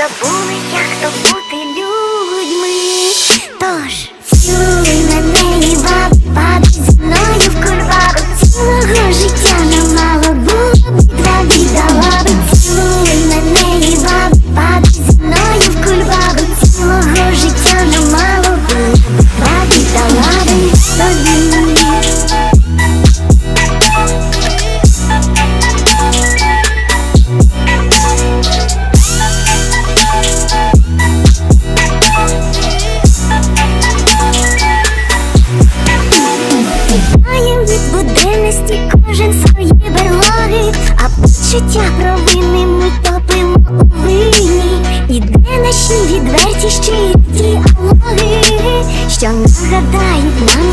забули, як то бути людьми. Тож цілуй мене і баба, зі мною в кульбабу цілого життя буденності кожен свої берлоги, а почуття провини ми топимо у вині. І де ночні відверті щирі діалоги, що нагадають нам,